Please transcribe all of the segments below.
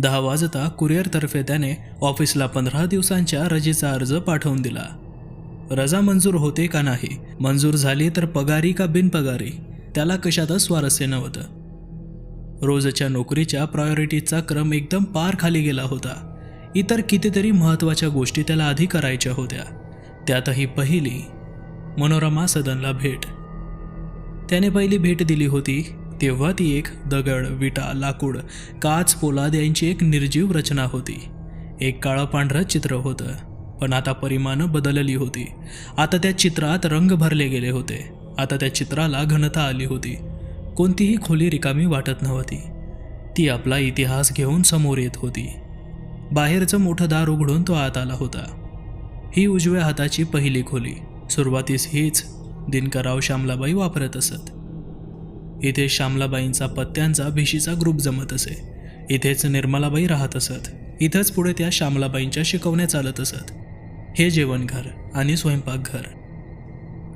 दहा वाजता कुरिअरतर्फे त्याने ऑफिसला पंधरा दिवसांच्या रजेचा अर्ज पाठवून दिला. रजा मंजूर होते का नाही? मंजूर झाली तर पगारी का बिनपगारी? त्याला कशातच स्वारस्य नव्हतं. रोजच्या नोकरीच्या प्रायोरिटीचा क्रम एकदम पार खाली गेला होता. इतर कितीतरी महत्त्वाच्या गोष्टी त्याला आधी करायच्या होत्या. त्यातही पहिली मनोरमा सदनला भेट. त्याने पहिली भेट दिली होती तेव्हा ती एक दगड विटा लाकूड काच पोलाद यांची एक निर्जीव रचना होती. एक काळं पांढरं चित्र होतं पण आता परिमाणं बदलली होती. आता त्या चित्रात रंग भरले गेले होते. आता त्या चित्राला घनता आली होती. कोणतीही खोली रिकामी वाटत नव्हती. ती आपला इतिहास घेऊन समोर येत होती. बाहेरचं मोठं दार उघडून तो आत आला होता. ही उजव्या हाताची पहिली खोली. सुरुवातीस हीच दिनकराव श्यामलाबाई वापरत असत. इथे श्यामलाबाईंचा पत्त्यांचा भिशीचा ग्रुप जमत असे. इथेच निर्मलाबाई राहत असत. इथंच पुढे त्या श्यामलाबाईंच्या शिकवण्या चालत असत. हे जेवणघर आणि स्वयंपाकघर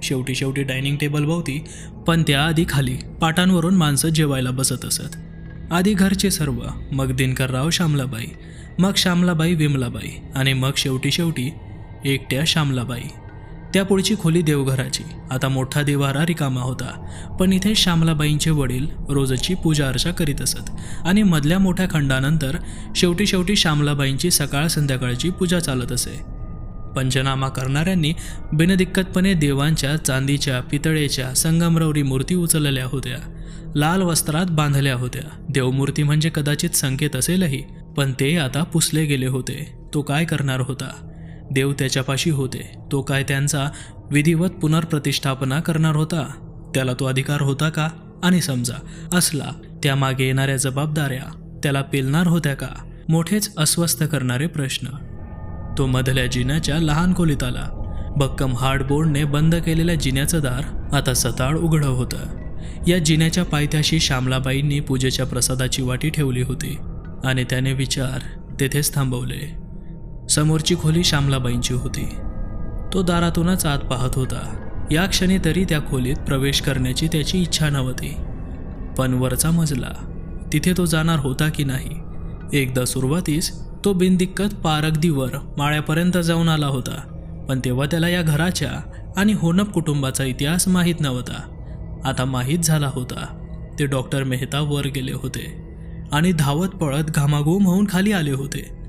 शेवटी शेवटी डायनिंग टेबल भोवती पण त्याआधी खाली पाटांवरून माणसं जेवायला बसत असत. आधी घरचे सर्व मग दिनकरराव श्यामलाबाई मग श्यामलाबाई विमलाबाई आणि मग शेवटी शेवटी एकट्या श्यामलाबाई. त्या पुढची खोली देवघराची. आता मोठा देवारा रिकामा होता. पण इथे श्यामलाबाईंचे वडील रोजची पूजा अर्चा करीत असत. आणि मधल्या मोठ्या खंडानंतर शेवटी शेवटी श्यामलाबाईंची सकाळ संध्याकाळची पूजा चालत असे. पंचनामा करणाऱ्यांनी बिनदिक्कतपणे देवांच्या चांदीच्या पितळेच्या संगमरवरी मूर्ती उचलल्या होत्या. लाल वस्त्रात बांधल्या होत्या. देवमूर्ती म्हणजे कदाचित संकेत असेलही. पण ते आता पुसले गेले होते. तो काय करणार होता? देव त्याच्यापाशी होते. तो काय त्यांचा विधिवत पुनर्प्रतिष्ठापना करणार होता? त्याला तो अधिकार होता का? आणि समजा असला त्यामागे येणाऱ्या जबाबदाऱ्या त्याला पेलणार होत्या का? मोठेच अस्वस्थ करणारे प्रश्न. तो मधल्या जिन्याच्या लहान खोलीत आला. भक्कम हार्डबोर्डने बंद केलेल्या जिन्याचं दार आता सताळ उघडं होतं. या जिन्याच्या पायथ्याशी श्यामलाबाईंनी पूजेच्या प्रसादाची वाटी ठेवली होती. आणि त्याने विचार तेथेच थांबवले. समोरची खोली श्यामलाबाईंची होती. तो दारातूनच आत पाहत होता. या क्षणी तरी त्या खोलीत प्रवेश करण्याची त्याची इच्छा नव्हती. पण वरचा मजला तिथे तो जाणार होता की नाही? एकदा सुरुवातीस तो बिनदिक्कत पार माळ्यापर्यंत जाऊन आला होता. पण तेव्हा त्याला या घराच्या आणि होनप कुटुंबाचा इतिहास माहीत नव्हता. आता माहीत झाला होता. ते डॉक्टर मेहता वर गेले होते. आणि धावत पळत घामाघूम होऊन खाली आले होते.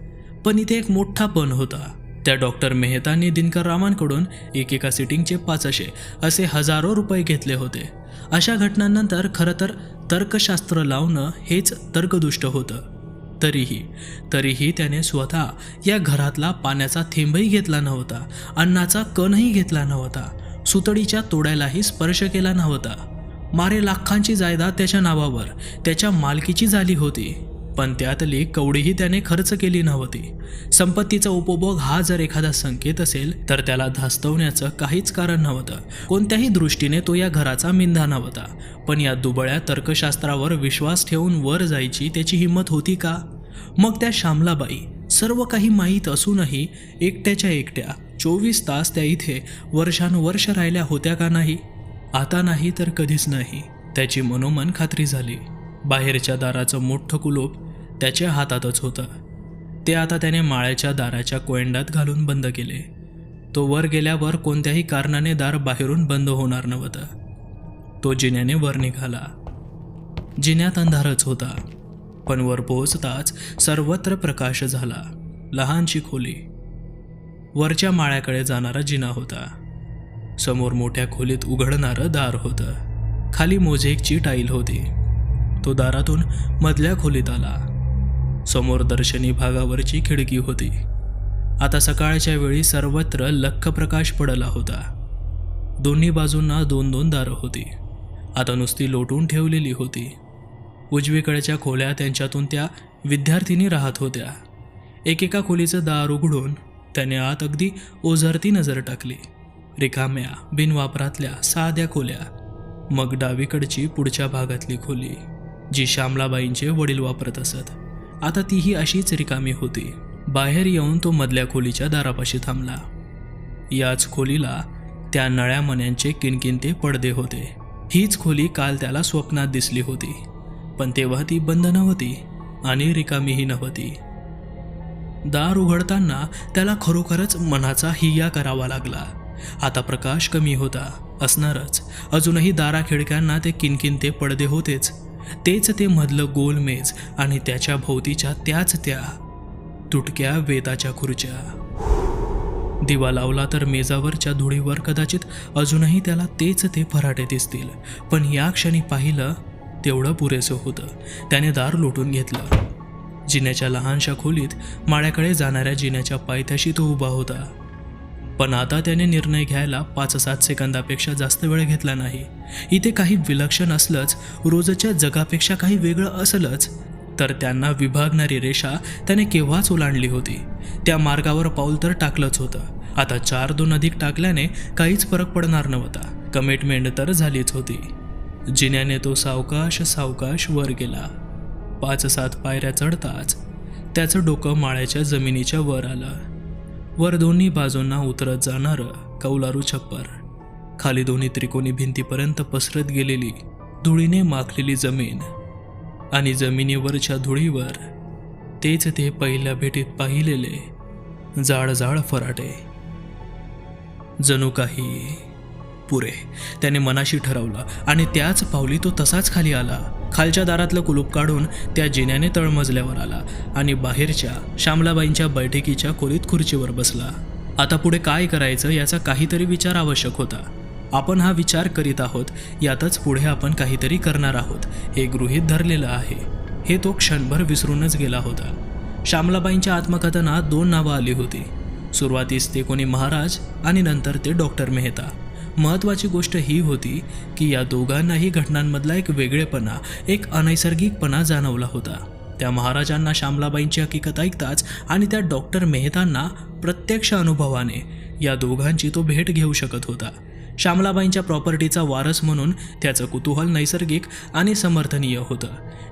पण इथे एक मोठा पण होता. त्या डॉक्टर मेहतांनी दिनकर रामांकडून एकेका सिटिंगचे पाचशे असे हजारो रुपये घेतले होते. अशा घटनांनंतर खरं तर तर्कशास्त्र लावणं हेच तर्कदुष्ट होतं. तरीही तरीही त्याने स्वतः या घरातला पाण्याचा थेंबही घेतला नव्हता अन्नाचा कणही घेतला नव्हता सुतडीच्या तोड्यालाही स्पर्श केला नव्हता. मारे लाखांची जायदाद त्याच्या नावावर त्याच्या मालकीची झाली होती. पण त्यातली कवडीही त्याने खर्च केली नव्हती. संपत्तीचा उपभोग हा जर एखादा संकेत असेल तर त्याला धास्तवण्याचं काहीच कारण नव्हतं. कोणत्याही दृष्टीने तो या घराचा मिंधा नव्हता. पण या दुबळ्या तर्कशास्त्रावर विश्वास ठेवून वर जायची त्याची हिंमत होती का? मग त्या श्यामलाबाई सर्व काही माहीत असूनही एकट्याच्या एकट्या चोवीस तास त्या इथे वर्षानुवर्ष राहिल्या होत्या का नाही? आता नाही तर कधीच नाही त्याची मनोमन खात्री झाली. बाहेरच्या दाराचं मोठं कुलूप त्याच्या हातातच होतं. ते आता त्याने माळ्याच्या दाराच्या कोयंडात घालून बंद केले. तो वर गेल्यावर कोणत्याही कारणाने दार बाहेरून बंद होणार नव्हतं. तो जिन्याने वर निघाला. जिन्यात अंधारच होता. पण वर पोहोचताच सर्वत्र प्रकाश झाला. लहानशी खोली. वरच्या माळ्याकडे जाणारा जिना होता. समोर मोठ्या खोलीत उघडणारं दार होतं. खाली मोझेकची टाईल होती. तो दारातून मधल्या खोलीत आला. समोर दर्शनी भागावरची खिडकी होती. आता सकाळच्या वेळी सर्वत्र लख्ख प्रकाश पडला होता. दोन्ही बाजूंना दोन दोन दारं होती. आता नुसती लोटून ठेवलेली होती. उजवीकडच्या खोल्या त्यांच्यातून त्या विद्यार्थिनी राहत होत्या. एकेका खोलीचं दार उघडून त्याने आत अगदी ओझरती नजर टाकली. रिकाम्या बिनवापरातल्या साध्या खोल्या. मग डावीकडची पुढच्या भागातली खोली जी श्यामलाबाईंचे वडील वापरत असत. आता तीही अशीच रिकामी होती. बाहेर येऊन तो मधल्या खोलीच्या दारापाशी थांबला. याच खोलीला त्या नळ्या मण्यांचे पडदे होते. हीच खोली काल त्याला स्वप्नात दिसली होती. पण तेव्हा ती बंद नव्हती आणि रिकामीही नव्हती. दार उघडताना त्याला खरोखरच मनाचा हिया करावा लागला. आता प्रकाश कमी होता असणारच. अजूनही दारा खिडक्यांना ते किनकिनते पडदे होतेच. तेच ते मधलं गोल मेज आणि त्याच्या भोवतीच्या त्याच त्या तुटक्या वेताच्या खुर्च्या. दिवा लावला तर मेजावरच्या धुळीवर कदाचित अजूनही त्याला तेच ते फराटे दिसतील. पण या क्षणी पाहिलं तेवढं पुरेसं होतं. त्याने दार लोटून घेतलं. जिन्याच्या लहानशा खोलीत माळ्याकडे जाणाऱ्या जिन्याच्या पायथ्याशी तो उभा होता. पण आता त्याने निर्णय घ्यायला पाच सात सेकंदापेक्षा जास्त वेळ घेतला नाही. इथे काही विलक्षण असलंच रोजच्या जगापेक्षा काही वेगळं असलंच तर त्यांना विभागणारी रेषा त्याने केव्हाच ओलांडली होती. त्या मार्गावर पाऊल तर टाकलंच होतं. आता चार दोन अधिक टाकल्याने काहीच फरक पडणार नव्हता. कमिटमेंट तर झालीच होती. जिन्याने तो सावकाश सावकाश वर गेला. पाच सात पायऱ्या चढताच त्याचं डोकं माळ्याच्या जमिनीच्या वर आलं. वर दोन्ही बाजूंना उतरत जाणारं कौलारू छप्पर. खाली दोन्ही त्रिकोणी भिंतीपर्यंत पसरत गेलेली धुळीने माखलेली जमीन आणि जमिनीवरच्या धुळीवर तेच ते पहिल्या भेटीत पाहिलेले जाड जाड फराटे. जणू काही पुरे. त्याने मनाशी ठरवलं आणि त्याच पावली तो तसाच खाली आला. खालच्या दारातलं कुलूप काढून त्या जिन्याने तळमजल्यावर आला आणि बाहेरच्या श्यामलाबाईंच्या बैठकीच्या खोलीत खुर्चीवर बसला. आता पुढे काय करायचं याचा काहीतरी विचार आवश्यक होता. आपण हा विचार करीत आहोत यातच पुढे आपण काहीतरी करणार आहोत हे गृहीत धरलेलं आहे. हे तो क्षणभर विसरूनच गेला होता. श्यामलाबाईंच्या आत्मकथनात दोन नावं आली होती. सुरुवातीस ते कोणी महाराज आणि नंतर ते डॉक्टर मेहता. महत्त्वाची गोष्ट ही होती की या दोघांनाही घटनांमधला एक वेगळेपणा एक अनैसर्गिकपणा जाणवला होता. त्या महाराजांना श्यामलाबाईंची हकीकत ऐकताच आणि त्या डॉक्टर मेहतांना प्रत्यक्ष अनुभवाने या दोघांची तो भेट घेऊ शकत होता. श्यामलाबाईंच्या प्रॉपर्टीचा वारस म्हणून त्याचं कुतूहल नैसर्गिक आणि समर्थनीय होतं.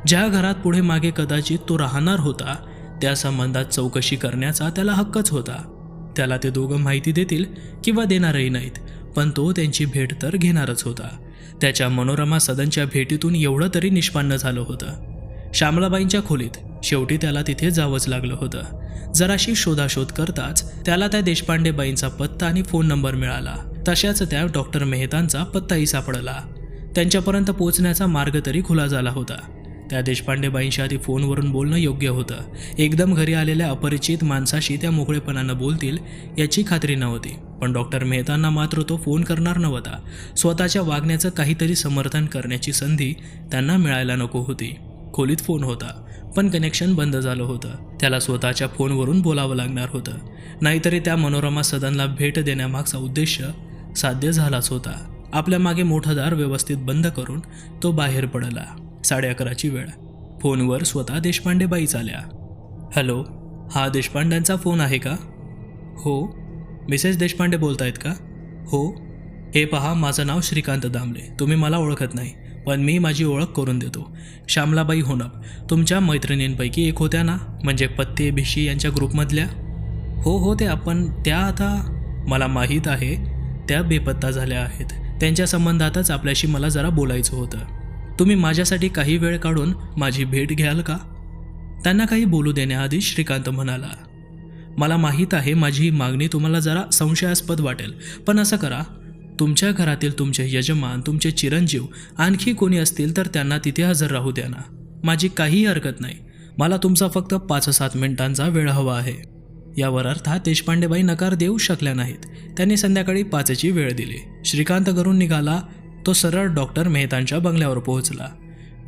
ज्या घरात पुढे मागे कदाचित तो राहणार होता त्या संबंधात चौकशी करण्याचा त्याला हक्कच होता. त्याला ते दोघं माहिती देतील किंवा देणारही नाहीत. पण तो त्यांची भेट तर घेणारच होता. त्याच्या मनोरमा सदनच्या भेटीतून एवढं तरी निष्पन्न झालं होतं. श्यामलाबाईंच्या खोलीत शेवटी त्याला तिथे जावंच लागलं होतं. जराशी शोधाशोध करताच त्याला त्या देशपांडेबाईंचा पत्ता आणि फोन नंबर मिळाला. तशाच त्या डॉक्टर मेहतांचा पत्ताही सापडला. त्यांच्यापर्यंत पोहोचण्याचा मार्ग तरी खुला झाला होता. त्या देशपांडेबाईंशी आधी फोनवरून बोलणं योग्य होतं. एकदम घरी आलेल्या अपरिचित माणसाशी त्या मोकळेपणानं बोलतील याची खात्री नव्हती. पण डॉक्टर मेहतांना मात्र तो फोन करणार नव्हता. स्वतःच्या वागण्याचं काहीतरी समर्थन करण्याची संधी त्यांना मिळायला नको होती. खोलीत फोन होता पण कनेक्शन बंद झालं होतं. त्याला स्वतःच्या फोनवरून बोलावं लागणार होतं. नाहीतरी त्या मनोरमा सदनला भेट देण्यामागचा उद्देश साध्य झालाच होता. आपल्या मागे मोठं दार व्यवस्थित बंद करून तो बाहेर पडला. साडे अकराची वेळ. फोनवर स्वतः देशपांडे बाईच आल्या हॅलो हा देशपांड्यांचा फोन आहे का? हो. मिसेस देशपांडे बोलतायत का? हो. हे पहा माझं नाव श्रीकांत दामले. तुम्ही मला ओळखत नाही पण मी माझी ओळख करून देतो. श्यामलाबाई होनप. तुमच्या मैत्रिणींपैकी एक होत्या ना? म्हणजे पत्ते भिशी यांच्या ग्रुपमधल्या? हो हो ते आपण त्या आता मला माहीत आहे त्या बेपत्ता झाल्या आहेत. त्यांच्या संबंधातच आपल्याशी मला जरा बोलायचं होतं. तुम्ही माझ्यासाठी काही वेळ काढून माझी भेट घ्याल का? त्यांना काही बोलू देण्याआधी श्रीकांत म्हणाला मला माहीत आहे माझी ही मागणी तुम्हाला जरा संशयास्पद वाटेल पण असं करा. तुमच्या घरातील तुमचे यजमान तुमचे चिरंजीव आणखी कोणी असतील तर त्यांना तिथे हजर राहू द्या ना. माझी काहीही हरकत नाही. मला तुमचा फक्त पाच सात मिनिटांचा वेळ हवा आहे. यावर अर्थात देशपांडेबाई नकार देऊ शकल्या नाहीत. त्यांनी संध्याकाळी पाचची वेळ दिली. श्रीकांत घरून निघाला तो सरळ डॉक्टर मेहतांच्या बंगल्यावर पोहोचला.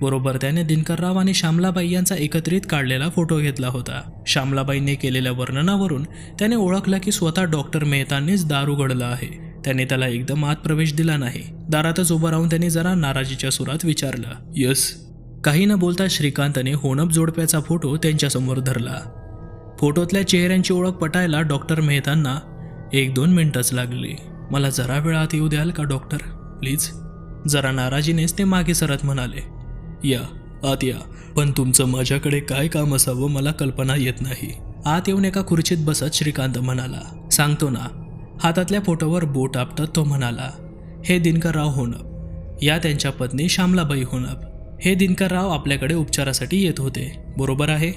बरोबर त्याने दिनकरराव आणि श्यामलाबाई यांचा एकत्रित काढलेला फोटो घेतला होता. श्यामलाबाईंनी केलेल्या वर्णनावरून त्याने ओळखलं की स्वतः डॉक्टर मेहतांनीच दार उघडला आहे. त्याने त्याला एकदम आत प्रवेश दिला नाही. दारातच उभं राहून त्याने जरा नाराजीच्या सुरात विचारलं यस. काही न बोलता श्रीकांतने होणप जोडप्याचा फोटो त्यांच्यासमोर धरला. फोटोतल्या चेहऱ्यांची ओळख पटायला डॉक्टर मेहतांना एक दोन मिनटंच लागली. मला जरा वेळात येऊ द्याल का डॉक्टर? प्लीज. जरा नाराजीनेच ते मागे सरत म्हणाले या आत या. पण तुमचं माझ्याकडे काय काम असावं मला कल्पना येत नाही. आत येऊन एका खुर्चीत बसत श्रीकांत म्हणाला सांगतो ना. हातातल्या फोटोवर बोट आपटत तो म्हणाला हे दिनकरराव होणप या त्यांच्या पत्नी श्यामलाबाई होणप हे दिनकरराव आपल्याकडे उपचारासाठी येत होते. बरोबर आहे?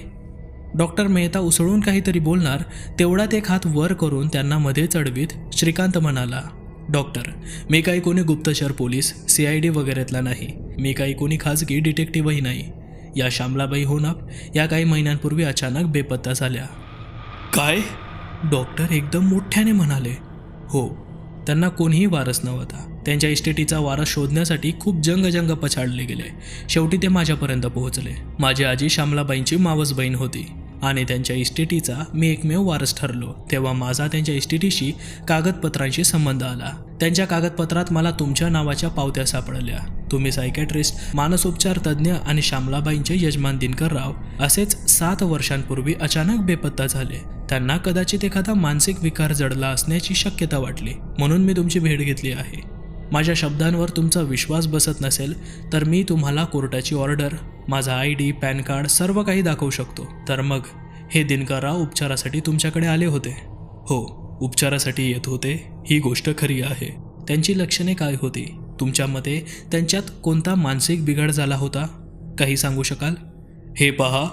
डॉक्टर मेहता उसळून काहीतरी बोलणार तेवढ्यात एक हात वर करून त्यांना मध्ये चढवीत श्रीकांत म्हणाला डॉक्टर मी काही कोणी गुप्तचर पोलीस सी आय डी वगैरेतला नाही. मी काही कोणी खाजगी डिटेक्टिव्हही नाही. या श्यामलाबाई होनाप या काही महिन्यांपूर्वी अचानक बेपत्ता झाल्या. काय? डॉक्टर एकदम मोठ्याने म्हणाले. हो त्यांना कोणीही वारस नव्हता. त्यांच्या इस्टेटीचा वारस शोधण्यासाठी खूप जंगजंग पछाडले गेले. शेवटी ते माझ्यापर्यंत पोहोचले. माझी आजी श्यामलाबाईंची मावस बहीण होती. आणि त्यांच्या इस्टेटीचा मी एकमेव वारस ठरलो तेव्हा माझा त्यांच्या इस्टेटीशी कागदपत्रांशी संबंध आला. त्यांच्या कागदपत्रात मला तुमच्या नावाच्या पावत्या सापडल्या. तुम्ही सायकॅट्रिस्ट मानसोपचार तज्ज्ञ आणि श्यामलाबाईंचे यजमान दिनकर राव असेच सात वर्षांपूर्वी अचानक बेपत्ता झाले. त्यांना कदाचित एखादा मानसिक विकार जडला असण्याची शक्यता वाटली म्हणून मी तुमची भेट घेतली आहे. माझ्या शब्दांवर तुमचा विश्वास बसत नसेल तर मी तुम्हाला कोर्टाची ऑर्डर माझा आय डी पॅन कार्ड सर्व काही दाखवू शकतो. तर मग हे दिनकरराव उपचारासाठी तुमच्याकडे आले होते. हो उपचारासाठी येत होते ही गोष्ट खरी आहे. त्यांची लक्षणे काय होती? तुमच्या मते त्यांच्यात कोणता मानसिक बिघाड झाला होता? काही सांगू शकाल? हे पहा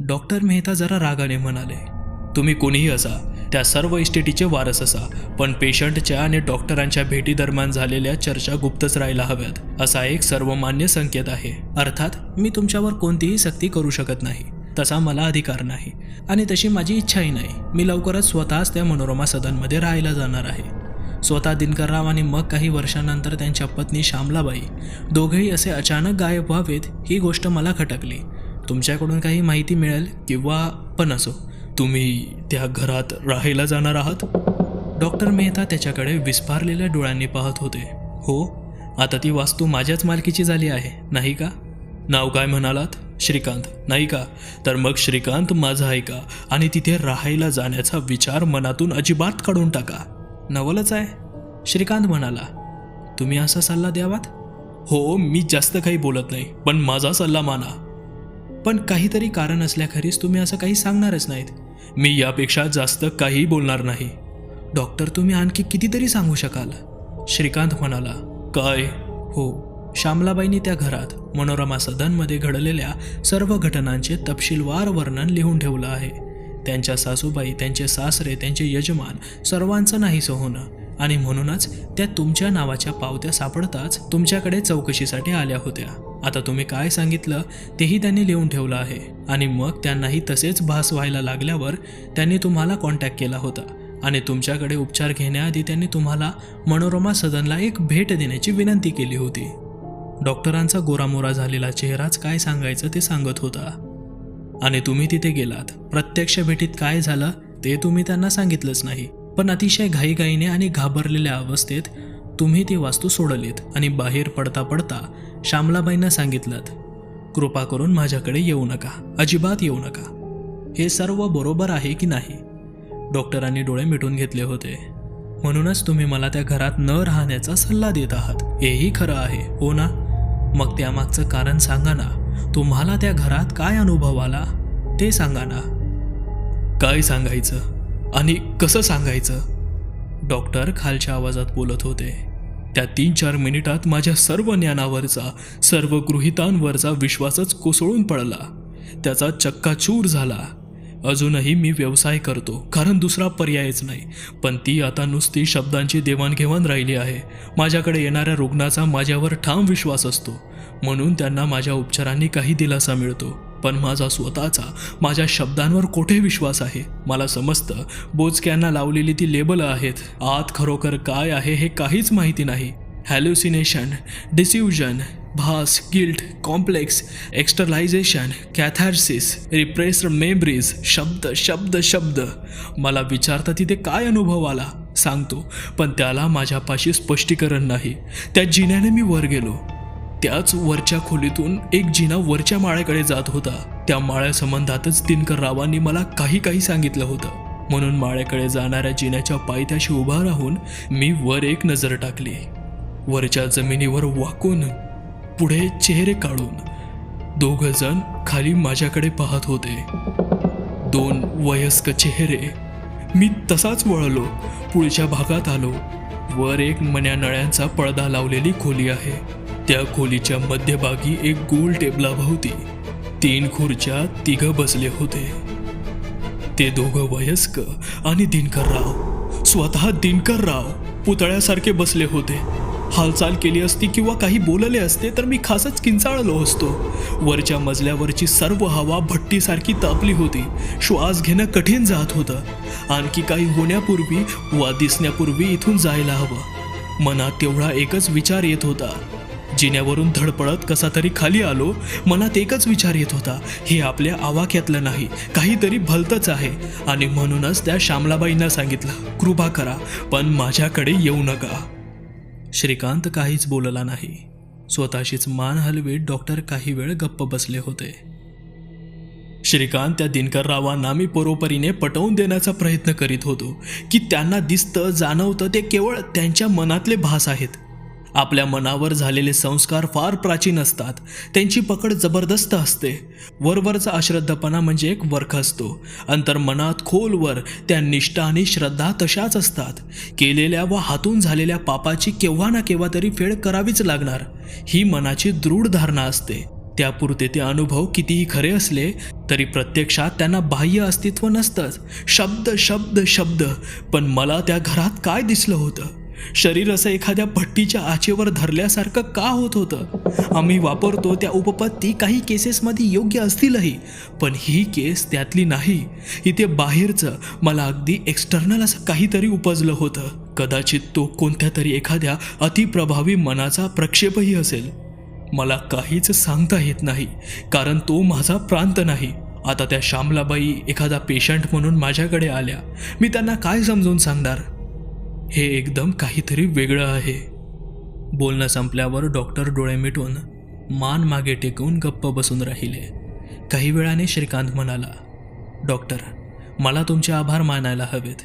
डॉक्टर मेहता जरा रागाने म्हणाले. तुम्ही कोणीही असा. त्या सर्व इस्टेटीचे वारस असा. पण पेशंटच्या आणि डॉक्टरांच्या भेटी दरम्यान झालेल्या चर्चा गुप्तच राहायला हव्यात असा एक सर्वमान्य संकेत आहे. अर्थात मी तुमच्यावर कोणतीही सक्ती करू शकत नाही. तसा मला अधिकार नाही. आणि तशी माझी इच्छाही नाही. मी लवकरच स्वतःच त्या मनोरमा सदनमध्ये राहायला जाणार आहे. स्वतः दिनकरराव आणि मग काही वर्षांनंतर त्यांच्या पत्नी श्यामलाबाई दोघेही असे अचानक गायब व्हावेत ही गोष्ट मला खटकली. तुमच्याकडून काही माहिती मिळेल किंवा पण असो. तुम्ही त्या घरात राहायला जाणार आहात? डॉक्टर मेहता त्याच्याकडे विस्फारलेल्या डोळ्यांनी पाहत होते. हो आता ती वास्तू माझ्याच मालकीची झाली आहे नाही का? नाव काय म्हणालात? श्रीकांत नाही का? तर मग श्रीकांत माझा ऐका आणि तिथे राहायला जाण्याचा विचार मनातून अजिबात काढून टाका. नवलच आहे. श्रीकांत म्हणाला तुम्ही असा सल्ला द्यावात? हो मी जास्त काही बोलत नाही पण माझा सल्ला माना. पण काहीतरी कारण असल्याखेरीज तुम्ही असं काही सांगणारच नाहीत. मी यापेक्षा जास्त काही बोलणार नाही. डॉक्टर तुम्ही आणखी कितीतरी सांगू शकाल? श्रीकांत म्हणाला काय? हो. श्यामलाबाईंनी त्या घरात मनोरमा सदनमध्ये घडलेल्या सर्व घटनांचे तपशीलवार वर्णन लिहून ठेवलं आहे. त्यांच्या सासूबाई त्यांचे सासरे त्यांचे यजमान सर्वांचं नाहीसं होणं आणि म्हणूनच त्या तुमच्या नावाच्या पावत्या सापडताच तुमच्याकडे चौकशीसाठी आल्या होत्या. आता तुम्ही काय सांगितलं तेही त्यांनी लिहून ठेवलं आहे. आणि मग त्यांनाही तसेच भास व्हायला लागल्यावर त्यांनी तुम्हाला कॉन्टॅक्ट केला होता. आणि तुमच्याकडे उपचार घेण्याआधी त्यांनी तुम्हाला मनोरमा सदनला एक भेट देण्याची विनंती केली होती. डॉक्टरांचा गोरामोरा झालेला चेहराच काय सांगायचं ते सांगत होता. आणि तुम्ही तिथे गेलात. प्रत्यक्ष भेटीत काय झालं ते तुम्ही त्यांना सांगितलंच नाही. पण अतिशय घाईघाईने आणि घाबरलेल्या अवस्थेत तुम्ही ती वास्तू सोडलीत आणि बाहेर पडता पडता श्यामलाबाईंना सांगितलं कृपा करून माझ्याकडे येऊ नका अजिबात येऊ नका. हे सर्व बरोबर आहे की नाही? डॉक्टरांनी डोळे मिटून घेतले होते. म्हणूनच तुम्ही मला त्या घरात न राहण्याचा सल्ला देत आहात. हेही खरं आहे हो ना? मग त्यामागचं कारण सांगा ना. तुम्हाला त्या घरात काय अनुभव आला? ते सांगा ना. काय सांगायचं? आणि कसं सांगायचं? डॉक्टर खालच्या आवाजात बोलत होते. त्या तीन चार मिनिटात माझ्या सर्व ज्ञानावरचा सर्व गृहितांवरचा विश्वासच कोसळून पडला. त्याचा चक्काचूर झाला. अजूनही मी व्यवसाय करतो कारण दुसरा पर्यायच नाही. पण ती आता नुसती शब्दांची देवाणघेवाण राहिली आहे. माझ्याकडे येणाऱ्या रुग्णाचा माझ्यावर ठाम विश्वास असतो. म्हणून त्यांना माझ्या उपचारांनी काही दिलासा मिळतो. पण माझा स्वतःचा माझ्या शब्दांवर कोठे विश्वास आहे? मला समजतं बोचक्यांना लावलेली ती लेबलं आहेत. आत खरोखर काय आहे हे काहीच माहिती नाही. हॅल्युसिनेशन डिस्युजन भास guilt complex externalization catharsis repressed memories शब्द शब्द शब्द मला विचारता तिथे काय अनुभव आला? सांगतो पण त्याला माझ्यापाशी स्पष्टीकरण नाही. त्या जिन्याने मी वर गेलो. त्याच वरच्या खोलीतून एक जिना वरच्या माळ्याकडे जात होता. त्या माळ्यासंबंधातच दिनकर रावांनी मला काही काही सांगितलं होतं. म्हणून माळ्याकडे जाणाऱ्या जिन्याच्या पायथ्याशी उभा राहून मी वर एक नजर टाकली. वरच्या जमिनीवर वाकून पुढे चेहरे काढून दोघ जण खाली माझ्याकडे पाहत होते. दोन वयस्क चेहरे. मी तसाच वळलो. पुढच्या भागात आलो. वर एक मन्या नळ्यांचा पडदा लावलेली खोली आहे. त्या खोलीच्या मध्यभागी एक गोल टेबलाभोवती तीन खुर्च्या तिघ बसले होते. ते दोघं वयस्क आणि दिनकरराव. स्वतः दिनकरराव पुतळ्यासारखे बसले होते. हालचाल केली असती किंवा काही बोलले असते तर मी खासच किंचाळलो असतो. वरच्या मजल्यावरची सर्व हवा भट्टीसारखी तापली होती. श्वास घेणं कठीण जात होतं. आणखी काही होण्यापूर्वी वा दिसण्यापूर्वी इथून जायला हवं. मनात तेवढा एकच विचार येत होता. जिन्यावरून धडपडत कसा तरी खाली आलो मनात एकच विचार येत होता हे आपल्या आवाक्यातलं नाही काहीतरी भलतंच आहे. आणि म्हणूनच त्या श्यामलाबाईंना सांगितलं कृपा करा पण माझ्याकडे येऊ नका. श्रीकांत काहीच बोलला नाही. स्वतःशीच मान हलवीत डॉक्टर काही वेळ गप्प बसले होते. श्रीकांत त्या दिनकररावांना मी परोपरीने पटवून देण्याचा प्रयत्न करीत होतो की त्यांना दिसतं जाणवतं ते केवळ त्यांच्या मनातले भास आहेत. आपल्या मनावर झालेले संस्कार फार प्राचीन असतात. त्यांची पकड जबरदस्त असते. वरवरचा अश्रद्धपणा म्हणजे एक वर्ख असतो. अंतर मनात खोलवर त्या निष्ठा आणि श्रद्धा तशाच असतात. केलेल्या व हातून झालेल्या पापाची केव्हा ना केव्हा तरी फेड करावीच लागणार. ही मनाची दृढ धारणा असते. त्यापुरते ते अनुभव कितीही खरे असले तरी प्रत्यक्षात त्यांना बाह्य अस्तित्व नसतंच. शब्द शब्द शब्द. पण मला त्या घरात काय दिसलं होतं? शरीर असं एखाद्या भट्टीच्या आचेवर धरल्यासारखं का होत होतं? आम्ही वापरतो त्या उपपत्ती काही केसेसमध्ये योग्य असतीलही पण ही केस त्यातली नाही. इथे बाहेरचं मला अगदी एक्सटर्नल असं काहीतरी उपजलं होतं. कदाचित तो कोणत्या तरी एखाद्या अतिप्रभावी मनाचा प्रक्षेपही असेल. मला काहीच सांगता येत नाही कारण तो माझा प्रांत नाही. आता त्या श्यामलाबाई एखादा पेशंट म्हणून माझ्याकडे आल्या. मी त्यांना काय समजून सांगणार? हे एकदम काहीतरी वेगळं आहे. बोलणं संपल्यावर डॉक्टर डोळे मिटून मान मागे टेकवून गप्प बसून राहिले. काही वेळाने श्रीकांत म्हणाला डॉक्टर मला तुमचे आभार मानायला हवेत.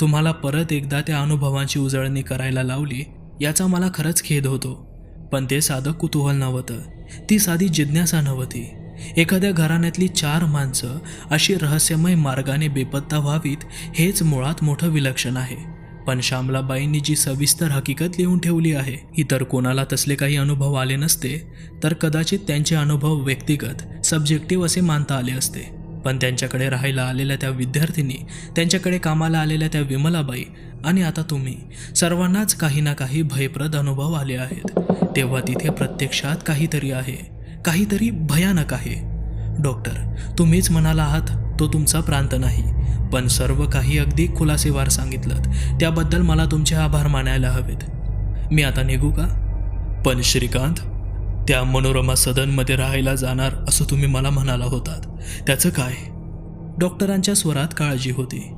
तुम्हाला परत एकदा त्या अनुभवांची उजळणी करायला लावली याचा मला खरंच खेद होतो. पण ते साधं कुतूहल नव्हतं. ती साधी जिज्ञासा नव्हती. एखाद्या घराण्यातली चार माणसं अशी रहस्यमय मार्गाने बेपत्ता व्हावीत हेच मुळात मोठं विलक्षण आहे. पण श्यामलाबाईंनी जी सविस्तर हकीकत लिहून ठेवली आहे इतर कोणाला तसले काही अनुभव आले नसते तर कदाचित त्यांचे अनुभव व्यक्तिगत सब्जेक्टिव्ह असे मानता आले असते. पण त्यांच्याकडे राहायला आलेल्या त्या विद्यार्थिनी त्यांच्याकडे कामाला आलेल्या त्या विमलाबाई आणि आता तुम्ही सर्वांनाच काही ना काही भयप्रद अनुभव आले आहेत. तेव्हा तिथे प्रत्यक्षात काहीतरी आहे काहीतरी भयानक आहे. डॉक्टर तुम्हीच म्हणाला आहात तो तुमचा प्रांत नाही. पण सर्व काही अगदी खुलासेवार सांगितलं. त्याबद्दल मला तुमचे आभार मानायला हवेत. मी आता निघू का? पण श्रीकांत त्या मनोरमा सदनमध्ये राहायला जाणार असं तुम्ही मला म्हणाला होतात. त्याचं काय? डॉक्टरांच्या स्वरात काळजी होती.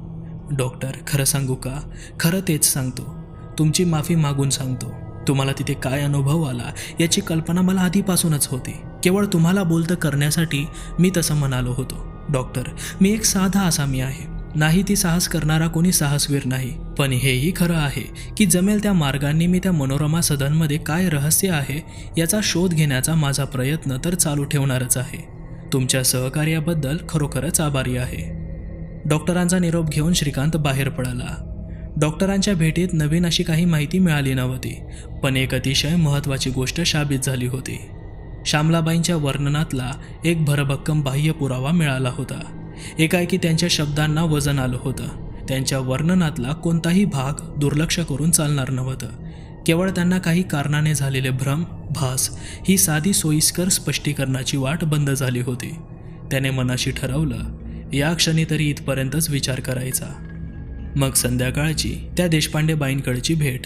डॉक्टर खरं सांगू का? खरं तेच सांगतो. तुमची माफी मागून सांगतो. तुम्हाला तिथे काय अनुभव आला याची कल्पना मला आधीपासूनच होती. केवळ तुम्हाला बोलतं करण्यासाठी मी तसं म्हणालो होतो. डॉक्टर मी एक साधा आसामी आहे. नाही ती साहस करणारा कोणी साहसवीर नाही. पण हेही खरं आहे की जमेल त्या मार्गांनी मी त्या मनोरमा सदनमध्ये काय रहस्य आहे याचा शोध घेण्याचा माझा प्रयत्न तर चालू ठेवणारच आहे. तुमच्या सहकार्याबद्दल खरोखरच आभारी आहे. डॉक्टरांचा निरोप घेऊन श्रीकांत बाहेर पडला. डॉक्टरांच्या भेटीत नवीन अशी काही माहिती मिळाली नव्हती पण एक अतिशय महत्त्वाची गोष्ट शाबित झाली होती. श्यामलाबाईंच्या वर्णनातला एक भरभक्कम बाह्य पुरावा मिळाला होता. एकाएकी त्यांच्या शब्दांना वजन आलं होतं. त्यांच्या वर्णनातला कोणताही भाग दुर्लक्ष करून चालणार नव्हतं. केवळ त्यांना काही कारणाने झालेले भ्रम भास ही साधी सोयीस्कर स्पष्टीकरणाची वाट बंद झाली होती. त्याने मनाशी ठरवलं या क्षणी तरी इथपर्यंतच विचार करायचा. मग संध्याकाळची त्या देशपांडे बाईंकडची भेट.